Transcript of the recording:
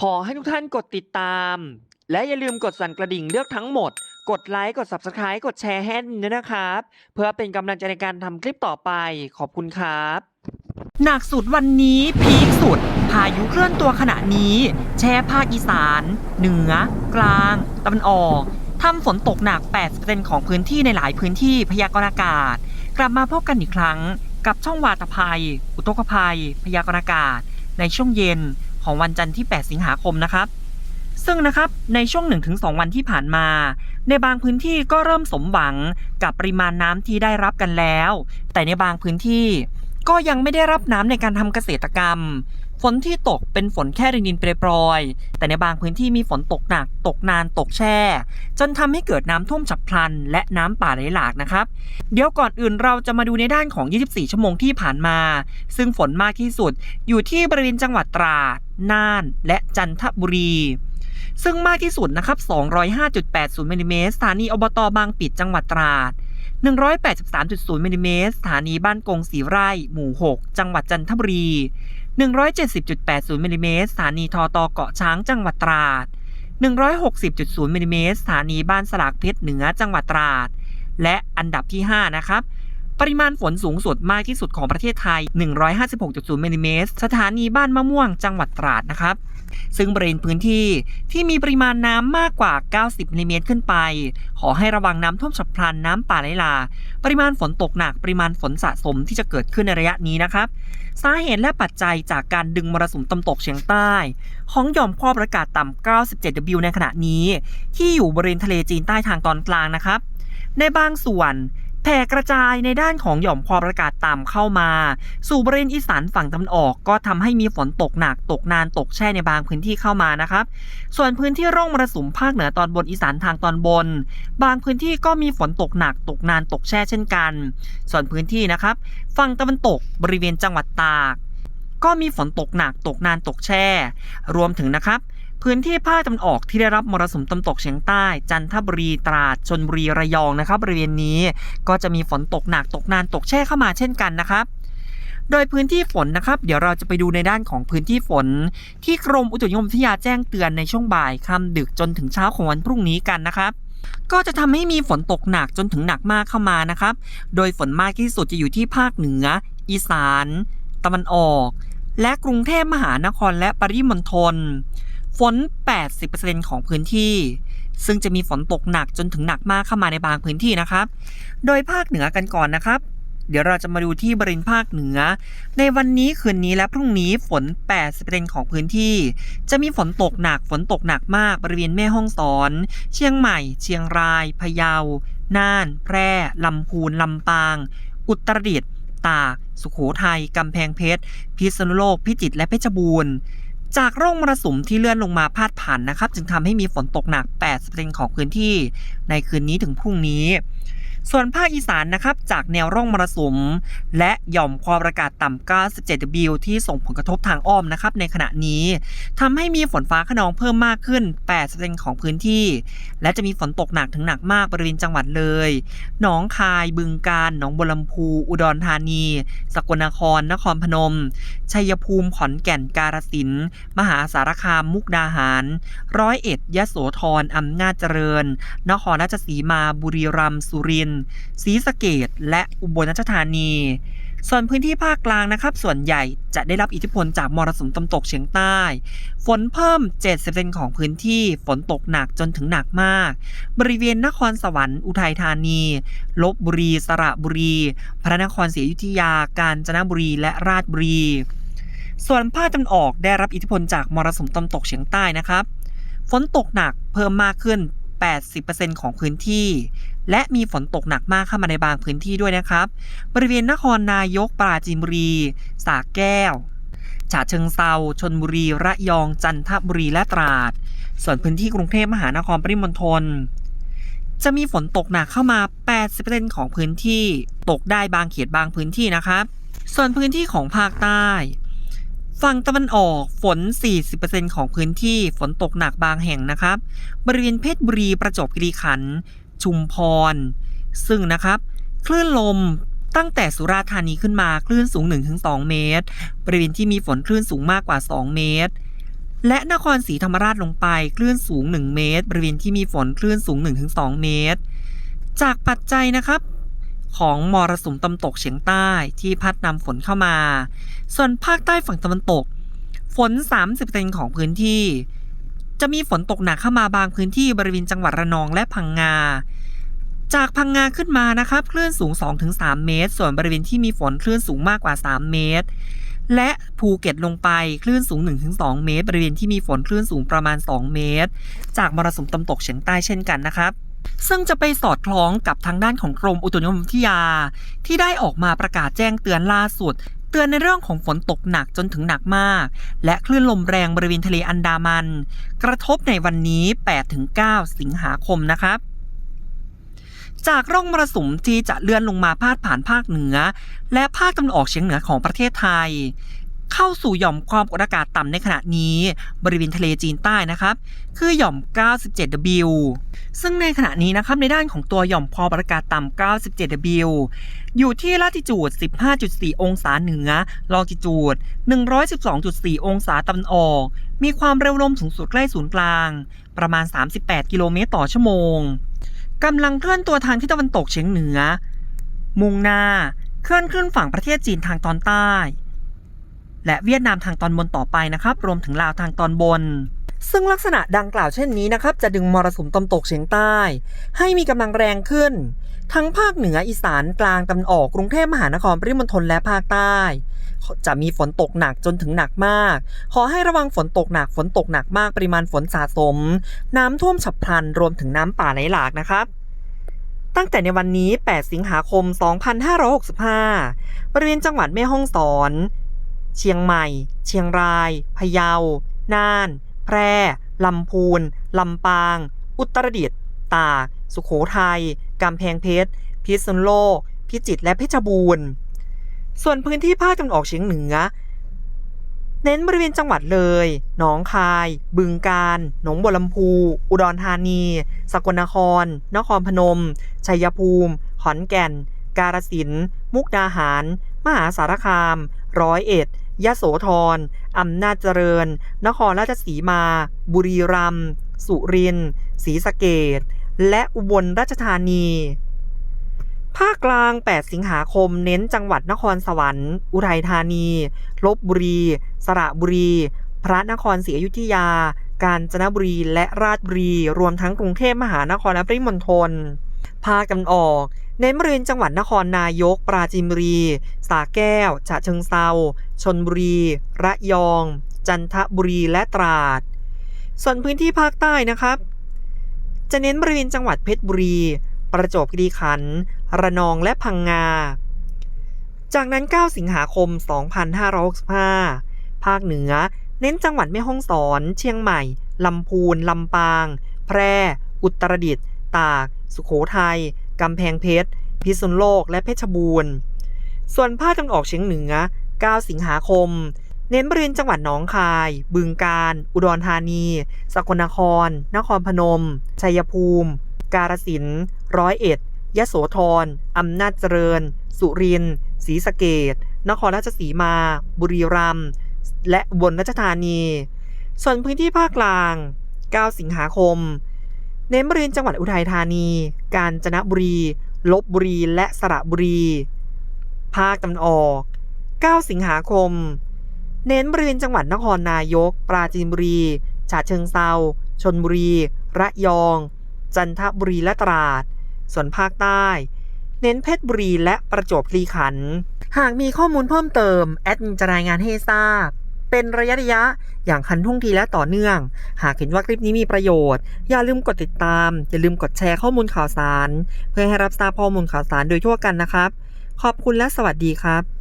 ขอให้ทุกท่านกดติดตาม และอย่าลืมกดสั่นกระดิ่งเลือกทั้งหมด กดไลค์ กด Subscribe กดแชร์ให้ด้วยนะครับ เพื่อเป็นกำลังใจในการทำคลิปต่อไป ขอบคุณครับ หนักสุดวันนี้พีคสุด พายุเคลื่อนตัวขณะนี้ แช่ภาคอีสาน เหนือ กลาง ตะวันออกทำฝนตกหนัก 80%ของพื้นที่ในหลายพื้นที่พยากรณ์อากาศ กลับมาพบกันอีกครั้ง กับช่องวาตภัย อุทกภัย พยากรณ์อากาศ ในช่วงเย็น ของวันจันทร์ที่ 8 สิงหาคมนะครับ ซึ่งนะครับในช่วง 1-2 วันที่ผ่านมา ในบางพื้นที่ก็เริ่มสมหวังกับปริมาณน้ำที่ได้รับกันแล้ว แต่ในบางพื้นที่ก็ยังไม่ได้รับน้ำในการทำเกษตรกรรม ฝนที่ตกเป็นฝนแค่รินดินเปรยๆแต่ในบางพื้นที่มีฝนตกหนัก ตกนานตกแช่ จนทำให้เกิดน้ำท่วมฉับพลัน และน้ำป่าไหลหลากนะครับ เดี๋ยวก่อนอื่นเราจะมาดูในด้านของ 24 ชั่วโมงที่ผ่านมา ซึ่งฝนมากที่สุด อยู่ที่บริเวณจังหวัดตราด น่าน และจันทบุรี ซึ่งมากที่สุดนะครับ 205.80มิลลิเมตรสถานีอบตบางปิดจังหวัดตราด183.0มิลลิเมตรสถานีบ้านกงสีไร่ หมู่ 6 จังหวัดจันทบุรี 170.80มิลลิเมตรสถานีทอตอเกาะช้างจังหวัดตราด 160.0มิลลิเมตรสถานีบ้านสลากเพชรเหนือจังหวัดตราด และอันดับที่ 5 นะครับ ปริมาณฝนสูงสุดมากที่สุดของประเทศไทย 156.0มิลลิเมตร สถานีบ้านมะม่วงจังหวัดตราดนะครับ ซึ่งบริเวณพื้นที่ที่มีปริมาณน้ำมากกว่า 90มิลลิเมตรขึ้นไป ขอให้ระวังน้ำท่วมฉับพลันน้ำป่าไหลหลากปริมาณฝนตกหนัก ปริมาณฝนสะสมที่จะเกิดขึ้นในระยะนี้นะครับ สาเหตุและปัจจัยจากการดึงมรสุมตะวันตกเฉียงใต้ ของหย่อมความกดอากาศต่ำ 97W ในขณะนี้ ที่อยู่บริเวณทะเลจีนใต้ทางตอนกลางนะครับ ในบางส่วน ผ่กระจายในด้านของหย่อมความกดอากาศต่ำเข้ามา สู่บริเวณอีสานฝั่งตะวันออก ก็ทำให้มีฝนตกหนักตกนานตกแช่ในบางพื้นที่เข้ามานะครับ ส่วนพื้นที่ร่องมรสุมภาคเหนือตอนบนอีสานทางตอนบน บางพื้นที่ก็มีฝนตกหนักตกนานตกแช่เช่นกัน ส่วนพื้นที่นะครับฝั่งตะวันตกบริเวณจังหวัดตาก ก็มีฝนตกหนักตกนานตกแช่ รวมถึงนะครับ พื้นที่ภาคตะวันออกที่ได้รับมรสุมตะวันตกเฉียงใต้ จันทบุรีตราดชนบุรีระยองนะครับบริเวณนี้ก็จะมีฝนตกหนักตกนานตกแช่เข้ามาเช่นกันนะครับโดยพื้นที่ฝนนะครับ เดี๋ยวเราจะไปดูในด้านของพื้นที่ฝน ที่กรมอุตุนิยมวิทยาแจ้งเตือนในช่วงบ่ายค่ำดึกจนถึงเช้าของวันพรุ่งนี้กันนะครับ ก็จะทำให้มีฝนตกหนักจนถึงหนักมากเข้ามานะครับ โดยฝนมากที่สุดจะอยู่ที่ภาคเหนือ อีสาน ตะวันออก และกรุงเทพมหานครและปริมณฑล ฝน 80%ของพื้นที่ ซึ่งจะมีฝนตกหนักจนถึงหนักมากเข้ามาในบางพื้นที่นะครับ โดยภาคเหนือกันก่อนนะครับ เดี๋ยวเราจะมาดูที่บริเวณภาคเหนือ ในวันนี้คืนนี้และพรุ่งนี้ฝน 80%ของพื้นที่ จะมีฝนตกหนักฝนตกหนักมากบริเวณแม่ฮ่องสอน เชียงใหม่ เชียงราย พะเยา น่าน แพร่ ลำพูน ลำปาง อุตรดิตถ์ตาก สุโขทัย กำแพงเพชร พิษณุโลก พิจิตร และเพชรบูรณ์ จากร่องมรสุมที่เลื่อนลงมาพาดผ่านนะครับ จึงทำให้มีฝนตกหนัก 80%ของพื้นที่ในคืนนี้ถึงพรุ่งนี้ ส่วนภาคอีสานนะครับจากแนวร่องมรสุม และหย่อมความกดอากาศต่ำ 97W ที่ส่งผลกระทบทางอ้อมนะครับในขณะนี้ทำให้มีฝนฟ้าขนองเพิ่มมากขึ้น80%ของพื้นที่ และจะมีฝนตกหนักถึงหนักมากบริเวณจังหวัดเลย หนองคาย บึงกาฬ หนองบัวลำพู อุดรธานี สกลนคร นครพนม ชัยภูมิ ขอนแก่น กาฬสินธุ์มหาสารคาม มุกดาหาร ร้อยเอ็ด ยะโสธรอำนาจเจริญ นครราชสีมา บุรีรัมย์ สุรินทร์ศรีสะเกดและอุบลราชธานี ส่วนพื้นที่ภาคกลางนะครับ ส่วนใหญ่จะได้รับอิทธิพลจากมรสุมตะวันตกเฉียงใต้ ฝนเพิ่ม 70%ของพื้นที่ฝนตกหนักจนถึงหนักมาก บริเวณนครสวรรค์อุทัยธานี ลบบุรี สระบุรี พระนครศรีอยุธยา กาญจนบุรี และราชบุรี ส่วนภาคตะวันออกได้รับอิทธิพลจากมรสุมตะวันตกเฉียงใต้นะครับฝนตกหนักเพิ่มมากขึ้น 80%ของพื้นที่ และมีฝนตกหนักมากเข้ามาในบางพื้นที่ด้วยนะครับ บริเวณนครนายกปราจีนบุรีสระแก้วฉะเชิงเซาชนบุรี ระยอง จันทบุรี และตราด ส่วนพื้นที่กรุงเทพมหานครปริมณฑลจะมีฝนตกหนักเข้ามา 80%ของพื้นที่ ตกได้บางเขตบางพื้นที่นะครับ ส่วนพื้นที่ของภาคใต้ ฝั่งตะวันออกฝน 40%ของพื้นที่ฝนตกหนักบางแห่งนะครับ บริเวณเพชรบุรีประจวบคีรีขันธ์ชุมพร ซึ่งนะครับคลื่นลมตั้งแต่สุราษฎร์ธานีขึ้นมาคลื่นสูง 1-2 เมตร บริเวณที่มีฝนคลื่นสูงมากกว่า 2 เมตร และนครศรีธรรมราชลงไปคลื่นสูง 1 เมตร บริเวณที่มีฝนคลื่นสูง 1-2 เมตร จากปัจจัยนะครับ ของมรสุมตะวันตกเฉียงใต้ที่พัดนำฝนเข้ามา ส่วนภาคใต้ฝั่งตะวันตก ฝน 30%ของพื้นที่ จะมีฝนตกหนักเข้ามาบางพื้นที่บริเวณจังหวัดระนองและพังงา จากพังงาขึ้นมานะครับคลื่นสูง 2-3 เมตร ส่วนบริเวณที่มีฝนคลื่นสูงมากกว่า 3 เมตร และภูเก็ตลงไปคลื่นสูง 1-2 เมตร บริเวณที่มีฝนคลื่นสูงประมาณ 2 เมตร จากมรสุมตะวันตกเฉียงใต้เช่นกันนะครับ ซึ่งจะไปสอดคล้องกับทางด้านของกรมอุตุนิยมวิทยา ที่ได้ออกมาประกาศแจ้งเตือนล่าสุด เตือนในเรื่องของฝนตกหนักจนถึงหนักมาก และคลื่นลมแรงบริเวณทะเลอันดามัน กระทบในวันนี้ 8-9 สิงหาคมนะครับจากร่องมรสุมที่จะเลื่อนลงมาพาดผ่านภาคเหนือ และภาคตะวันออกเฉียงเหนือของประเทศไทย เข้าสู่หย่อมความกดอากาศต่ำในขณะนี้ บริเวณทะเลจีนใต้นะครับ คือหย่อม 97W ซึ่งในขณะนี้นะครับในด้านของตัวหย่อมความกดอากาศต่ำ 97W อยู่ที่ลาติจูด 15.4 องศาเหนือ ลอติจูด 112.4 องศาตะวันออก มีความเร็วลมสูงสุดใกล้ศูนย์กลาง ประมาณ 38 กิโลเมตรต่อชั่วโมงกำลังเคลื่อนตัวทางที่ตะวันตกเฉียงเหนือ มุ่งหน้า เคลื่อนขึ้นฝั่งประเทศจีนทางตอนใต้ และเวียดนามทางตอนบนต่อไปนะครับ รวมถึงลาวทางตอนบน ซึ่งลักษณะดังกล่าวเช่นนี้นะครับ จะดึงมรสุมตะวันตกเฉียงใต้ ให้มีกำลังแรงขึ้น ทั้งภาคเหนืออีสานกลางตะวันออกกรุงเทพมหานครปริมณฑลและภาคใต้จะมีฝนตกหนักจนถึงหนักมาก ขอให้ระวังฝนตกหนักฝนตกหนักมากปริมาณฝนสะสม น้ำท่วมฉับพลันรวมถึงน้ำป่าไหลหลากนะครับ ตั้งแต่ในวันนี้ 8 สิงหาคม 2565 บริเวณจังหวัดแม่ฮ่องสอน เชียงใหม่ เชียงราย พะเยา น่าน แพร่ ลำพูน ลำปาง อุตรดิตถ์ ตาก สุขโขทัย กำแพงเพชร พิษณุโลก พิจิตร และเพชรบูรณ์ ส่วนพื้นที่ภาคตะวันออกเฉียงเหนือ เน้นบริเวณจังหวัดเลย หนองคาย บึงกาฬ หนองบัวลำพู อุดรธานี สกลนคร นครพนม ชัยภูมิ ขอนแก่น กาฬสินธุ์มุกดาหาร มหาสารคาม ร้อยเอ็ด ยะโสธรอำนาจเจริญ นครราชสีมา บุรีรัมย์สุรินทร์ศรีสะเกษและอุบลราชธานี ภาคกลาง 8 สิงหาคมเน้นจังหวัดนครสวรรค์ อุทัยธานี ลบบุรี สระบุรี พระนครศรีอยุธยา กาญจนบุรี และราชบุรี รวมทั้งกรุงเทพมหานครและปริมณฑล ภาคตะวันออก เน้นบริเวณจังหวัดนครนายก ปราจีนบุรีสระแก้ว ฉะเชิงเซาชนบุรี ระยอง จันทบุรีและตราด ส่วนพื้นที่ภาคใต้นะครับ จะเน้นบริเวณจังหวัดเพชรบุรี ประจวบคีรีขันธ์ระนองและพังงา จากนั้น 9 สิงหาคม 2565 ภาคเหนือ เน้นจังหวัดแม่ฮ่องสอน เชียงใหม่ ลำพูน ลำปาง แพร่ อุตรดิตถ์ ตาก สุขโขทัยกำแพงเพชร พิษณุโลก และเพชรบูรณ์ ส่วนภาคตะวันออกเฉียงเหนือ 9 สิงหาคม เน้นบริเวณจังหวัดหนองคาย บึงกาฬ อุดรธานี สกลนคร นครพนม ชัยภูมิ กาฬสินธุ์ร้อยเอ็ด ยโสธร อำนาจเจริญ สุรินทร์ ศรีสะเกษนครราชสีมา บุรีรัมย์ และบนราชธานี ส่วนพื้นที่ภาคกลาง 9 สิงหาคม เน้นบริเวณจังหวัดอุทัยธานี กาญจนบุรี ลบบุรี และสระบุรี ภาคตะวันออก 9 สิงหาคม เน้นบริเวณจังหวัดนครนายก ปราจีนบุรีฉะเชิงเซาชนบุรี ระยอง จันทบุรี และตราด ส่วนภาคใต้ เน้นเพชรบุรีและประจวบคีรีขันธ์ หากมีข้อมูลเพิ่มเติม แอดมินจะรายงานให้ทราบ เป็นระยะระยะ อย่างคันท่วงทีและต่อเนื่อง หากเห็นว่าคลิปนี้มีประโยชน์ อย่าลืมกดติดตาม อย่าลืมกดแชร์ข้อมูลข่าวสาร เพื่อให้รับทราบข้อมูลข่าวสารโดยทั่วกันนะครับ ขอบคุณและสวัสดีครับ